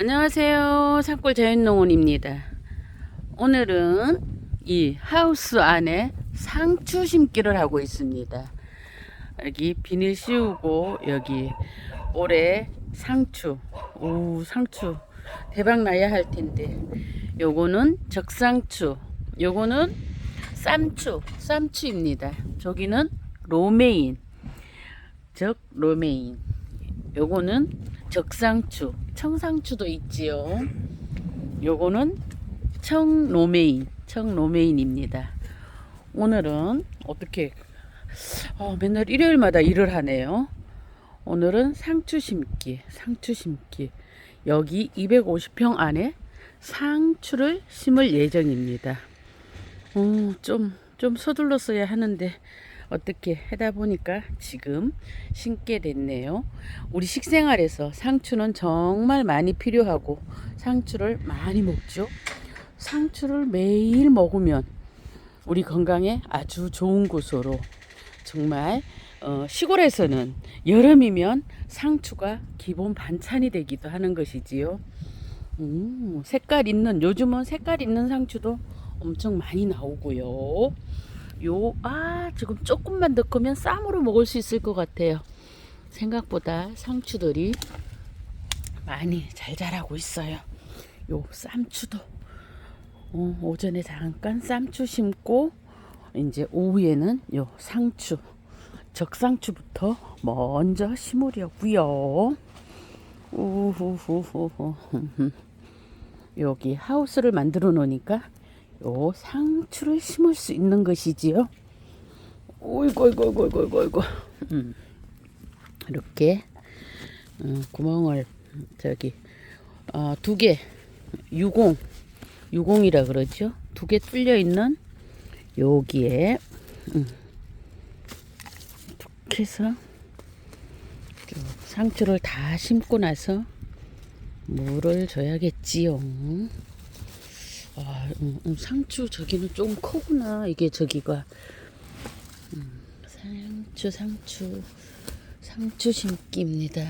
안녕하세요. 산골 자연농원입니다. 오늘은 이 하우스 안에 상추 심기를 하고 있습니다. 여기 비닐 씌우고 여기 올해 상추, 오 상추 대박 나야 할 텐데 요거는 적상추, 요거는 쌈추, 쌈추입니다. 저기는 로메인, 적 로메인. 요거는 적상추, 청상추도 있지요. 요거는 청로메인, 청로메인입니다. 오늘은 어떻게 어, 맨날 일요일마다 일을 하네요. 오늘은 상추 심기, 상추 심기. 여기 250평 안에 상추를 심을 예정입니다. 어, 좀, 좀 서둘렀어야 하는데 어떻게 하다 보니까 지금 심게 됐네요. 우리 식생활에서 상추는 정말 많이 필요하고 상추를 많이 먹죠. 상추를 매일 먹으면 우리 건강에 아주 좋은 곳으로 정말 어, 시골에서는 여름이면 상추가 기본 반찬이 되기도 하는 것이지요. 음, 색깔 있는 요즘은 색깔 있는 상추도 엄청 많이 나오고요. 요, 아, 지금 조금만 더 크면 쌈으로 먹을 수 있을 것 같아요. 생각보다 상추들이 많이 잘 자라고 있어요. 요 쌈추도 어, 오전에 잠깐 쌈추 심고 이제 오후에는 요 상추 적상추부터 먼저 심으려고요. 우후후후후 여기 하우스를 만들어 놓으니까 요 상추를 심을 수 있는 것이지요. 오이고 오이고 오이고 오이고 오이고 오이고 음. 이렇게 음, 구멍을 저기 어, 두개 유공 유공이라 그러죠. 두 개 뚫려 있는 여기에 음, 이렇게 해서 쭉 상추를 다 심고 나서 물을 줘야겠지요. 아, 음, 음, 상추 저기는 좀 크구나. 이게 저기가 음, 상추 상추 상추 심기입니다.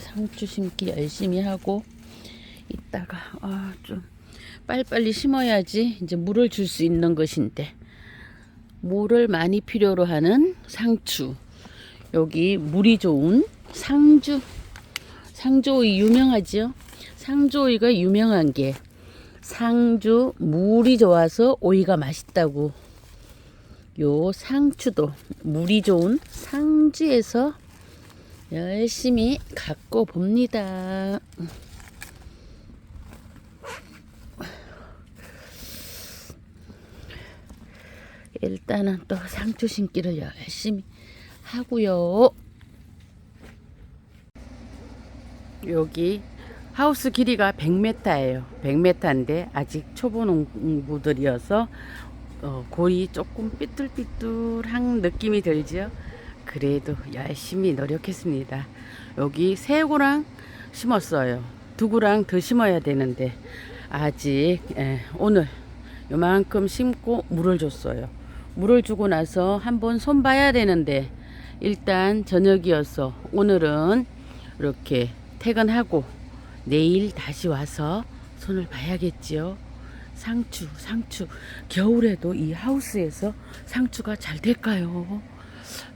상추 심기 열심히 하고 이따가 아좀 빨리빨리 심어야지 이제 물을 줄 수 있는 것인데 물을 많이 필요로 하는 상추. 여기 물이 좋은 상주. 상조이 유명하죠 상조이가 유명한 게 상주 물이 좋아서 오이가 맛있다고. 요 상추도 물이 좋은 상주에서 열심히 갖고 봅니다. 일단은 또 상추 심기를 열심히 하고요. 여기 하우스 길이가 100m예요. 100m인데 아직 초보 농부들이어서 어, 골이 조금 삐뚤삐뚤한 느낌이 들죠. 그래도 열심히 노력했습니다. 여기 세 고랑 심었어요. 두 고랑 더 심어야 되는데 아직 예, 오늘 요만큼 심고 물을 줬어요. 물을 주고 나서 한번 손 봐야 되는데 일단 저녁이어서 오늘은 이렇게 퇴근하고 내일 다시 와서 손을 봐야겠지요. 상추, 상추. 겨울에도 이 하우스에서 상추가 잘 될까요?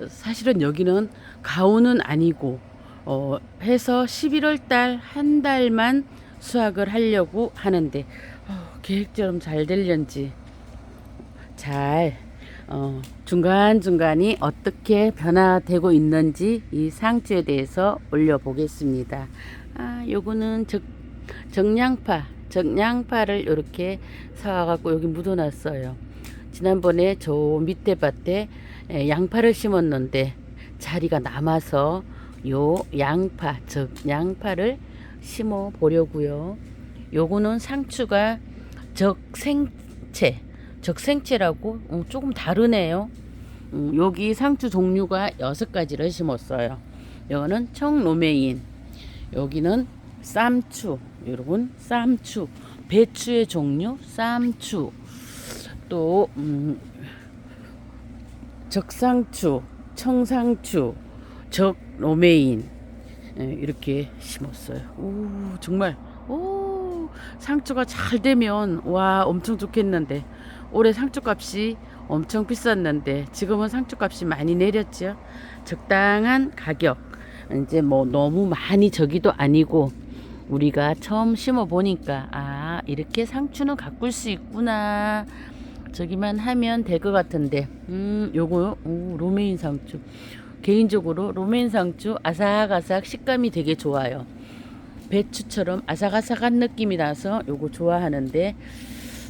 사실은 여기는 가온은 아니고 어, 해서 11월 달 한 달만 수확을 하려고 하는데 어, 계획처럼 잘 될련지 잘 어, 중간중간이 어떻게 변화되고 있는지 이 상추에 대해서 올려보겠습니다. 아, 요거는 적, 정량파, 정량파를 이렇게 사와갖고 여기 묻어놨어요. 지난번에 저 밑에 밭에 에, 양파를 심었는데 자리가 남아서 요 양파, 즉 양파를 심어 보려고요. 요거는 상추가 적생채, 적생채라고 어, 조금 다르네요. 음, 여기 상추 종류가 여섯 가지를 심었어요. 요거는 청로메인, 여기는 쌈추 여러분 쌈추 배추의 종류 쌈추 또 음, 적상추 청상추 적 로메인 예, 이렇게 심었어요. 오 정말 오 상추가 잘 되면 와 엄청 좋겠는데 올해 상추값이 엄청 비쌌는데 지금은 상추값이 많이 내렸죠. 적당한 가격 이제 뭐 너무 많이 저기도 아니고 우리가 처음 심어 보니까 아 이렇게 상추는 가꿀 수 있구나. 저기만 하면 될 것 같은데. 음 요거 오, 로메인 상추. 개인적으로 로메인 상추 아삭아삭 식감이 되게 좋아요. 배추처럼 아삭아삭한 느낌이 나서 요거 좋아하는데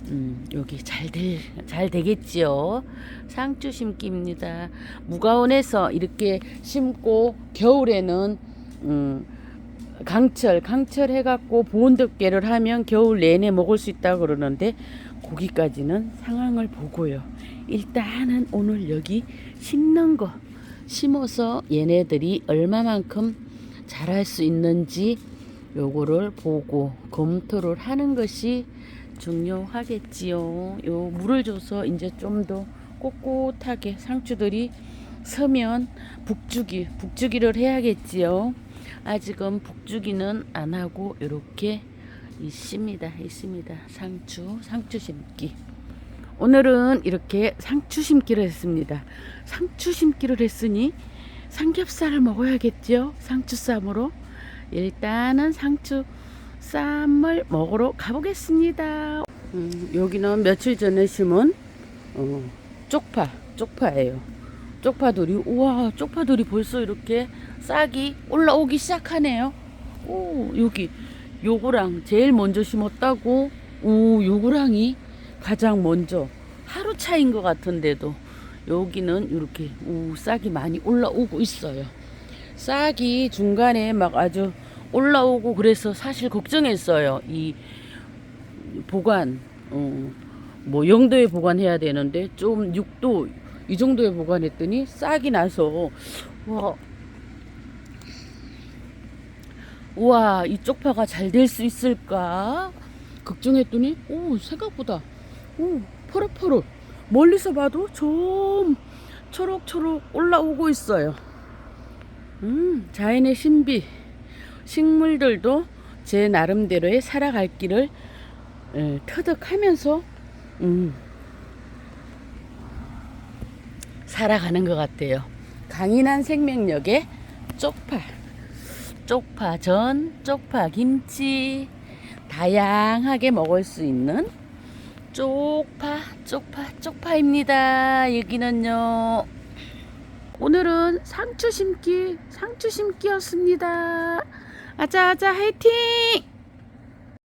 음, 여기 잘 될, 잘 되겠지요. 상추 심기입니다. 무가온에서 이렇게 심고 겨울에는 음, 강철, 강철 해갖고 보온덮개를 하면 겨울 내내 먹을 수 있다 그러는데 거기까지는 상황을 보고요. 일단은 오늘 여기 심는 거 심어서 얘네들이 얼마만큼 자랄 수 있는지 요거를 보고 검토를 하는 것이 중요하겠지요. 요 물을 줘서 이제 좀 더 꼿꼿하게 상추들이 서면 북주기, 북주기를 해야겠지요. 아직은 북주기는 안 하고 이렇게 있습니다. 있습니다. 상추, 상추 심기. 오늘은 이렇게 상추 심기를 했습니다. 상추 심기를 했으니 삼겹살을 먹어야겠죠. 상추 쌈으로. 일단은 상추 쌈을 먹으러 가보겠습니다. 음, 여기는 며칠 전에 심은 어, 쪽파, 쪽파예요. 쪽파들이 우와, 쪽파들이 벌써 이렇게 싹이 올라오기 시작하네요. 오, 여기 요거랑 제일 먼저 심었다고. 오, 요거랑이 가장 먼저 하루 차인 것 같은데도 여기는 이렇게 우 싹이 많이 올라오고 있어요. 싹이 중간에 막 아주 올라오고 그래서 사실 걱정했어요. 이 보관, 어, 뭐 영도에 보관해야 되는데 좀 6도 이 정도에 보관했더니 싹이 나서 와, 우와 이 쪽파가 잘 될 수 있을까 걱정했더니 오 생각보다 오 포릇포릇 멀리서 봐도 좀 초록초록 올라오고 있어요. 음 자연의 신비 식물들도 제 나름대로의 살아갈 길을 에, 터득하면서 음, 살아가는 것 같아요. 강인한 생명력의 쪽파, 쪽파 전, 쪽파 김치, 다양하게 먹을 수 있는 쪽파, 쪽파, 쪽파입니다. 여기는요. 오늘은 상추 심기, 상추 심기였습니다. 아자 아자 화이팅!